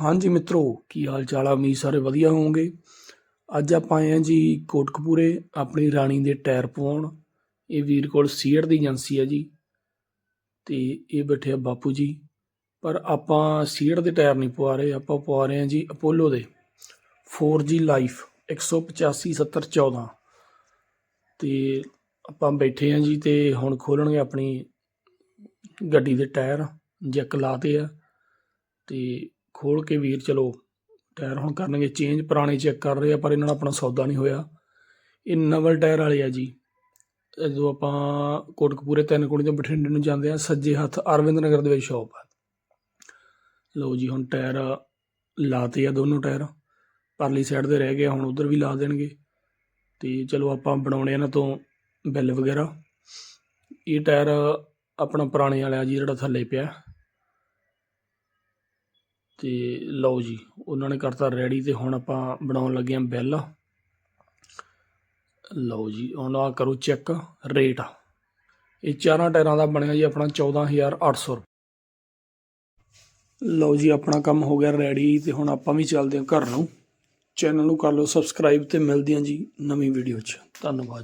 ਹਾਂਜੀ ਮਿੱਤਰੋ, ਕੀ ਹਾਲ ਚਾਲ ਆ? ਉਮੀਦ ਸਾਰੇ ਵਧੀਆ ਹੋਵੋਗੇ। ਅੱਜ ਆਪਾਂ ਆਏ ਹਾਂ ਜੀ ਕੋਟਕਪੂਰੇ, ਆਪਣੀ ਰਾਣੀ ਦੇ ਟਾਇਰ ਪਵਾਉਣ। ਇਹ ਵੀਰ ਕੋਲ ਸੀਅਰ ਦੀ ਏਜੰਸੀ ਹੈ ਜੀ। ਤੇ ਇਹ ਬੈਠੇ ਆ ਬਾਪੂ ਜੀ। ਪਰ ਆਪਾਂ ਸੀਅਰ ਦੇ ਟਾਇਰ ਨਹੀਂ ਪਵਾ ਰਹੇ, ਆਪਾਂ ਪਵਾ ਰਹੇ ਹਾਂ ਜੀ ਅਪੋਲੋ ਦੇ। 4G ਲਾਈਫ 185 70 14 ਤੇ ਆਪਾਂ ਬੈਠੇ ਹਾਂ ਜੀ ਤੇ ਹੁਣ ਖੋਲਣਗੇ ਆਪਣੀ ਗੱਡੀ ਦੇ ਟਾਇਰ, ਜੈਕ ਲਾਤੇ ਆ। ਤੇ ਖੋਲ ਕੇ ਵੀਰ, ਚਲੋ, ਟਾਇਰ ਹੁਣ ਕਰਨਗੇ ਚੇਂਜ ਪੁਰਾਣੇ ਚੈੱਕ ਕਰ ਰਹੇ ਆ, ਪਰ ਇਹਨਾਂ ਨਾਲ ਆਪਣਾ ਸੌਦਾ ਨਹੀਂ ਹੋਇਆ। ਇਹ ਨਵਲ ਟਾਇਰ ਵਾਲੇ ਆ ਜੀ। ਜਦੋਂ ਆਪਾਂ ਕੋਟਕਪੂਰੇ ਤਿੰਨ ਕੁੜੀ ਤੋਂ ਬਠਿੰਡੇ ਨੂੰ ਜਾਂਦੇ ਆ, ਸੱਜੇ ਹੱਥ ਅਰਵਿੰਦ ਨਗਰ ਦੇ ਵਿੱਚ ਸ਼ਾਪ ਆ। ਲਓ ਜੀ, ਹੁਣ ਟਾਇਰ ਲਾਤੇ ਆ ਦੋਨੋਂ ਟਾਇਰ। ਪਰਲੀ ਸਾਈਡ ਦੇ ਰਹਿ ਗਏ ਹੁਣ ਉਧਰ ਵੀ ਲਾ ਦੇਣਗੇ। ਤੇ ਚਲੋ, ਆਪਾਂ ਬਣਾਉਣੇ ਇਹਨਾਂ ਤੋਂ ਬਿੱਲ ਵਗੈਰਾ। ਇਹ ਟਾਇਰ ਆਪਣਾ ਪੁਰਾਣੇ ਵਾਲਾ ਜੀ, ਜਿਹੜਾ ਥੱਲੇ ਪਿਆ। ਤੇ ਲਓ ਜੀ, ਉਹਨਾਂ ਨੇ ਕਰਤਾ ਰੈਡੀ ਤੇ ਹੁਣ ਆਪਾਂ ਬਣਾਉਣ ਲੱਗੇ ਆਂ ਬਿੱਲ। ਲਓ ਜੀ, ਹੁਣ ਆ ਕਰੋ ਚੈੱਕ ਰੇਟ ਇਹ ਚਾਰਾਂ ਟਾਇਰਾਂ ਦਾ ਬਣਿਆ ਜੀ ਆਪਣਾ 14800 ਲਓ ਜੀ, ਆਪਣਾ ਕੰਮ ਹੋ ਗਿਆ ਰੈਡੀ ਤੇ ਹੁਣ ਆਪਾਂ ਵੀ ਚੱਲਦੇ ਹਾਂ ਘਰ ਨੂੰ। ਚੈਨਲ ਨੂੰ ਕਰ ਲਓ ਸਬਸਕ੍ਰਾਈਬ ਤੇ ਮਿਲਦੇ ਹਾਂ ਜੀ ਨਵੀਂ ਵੀਡੀਓ 'ਚ। ਧੰਨਵਾਦ।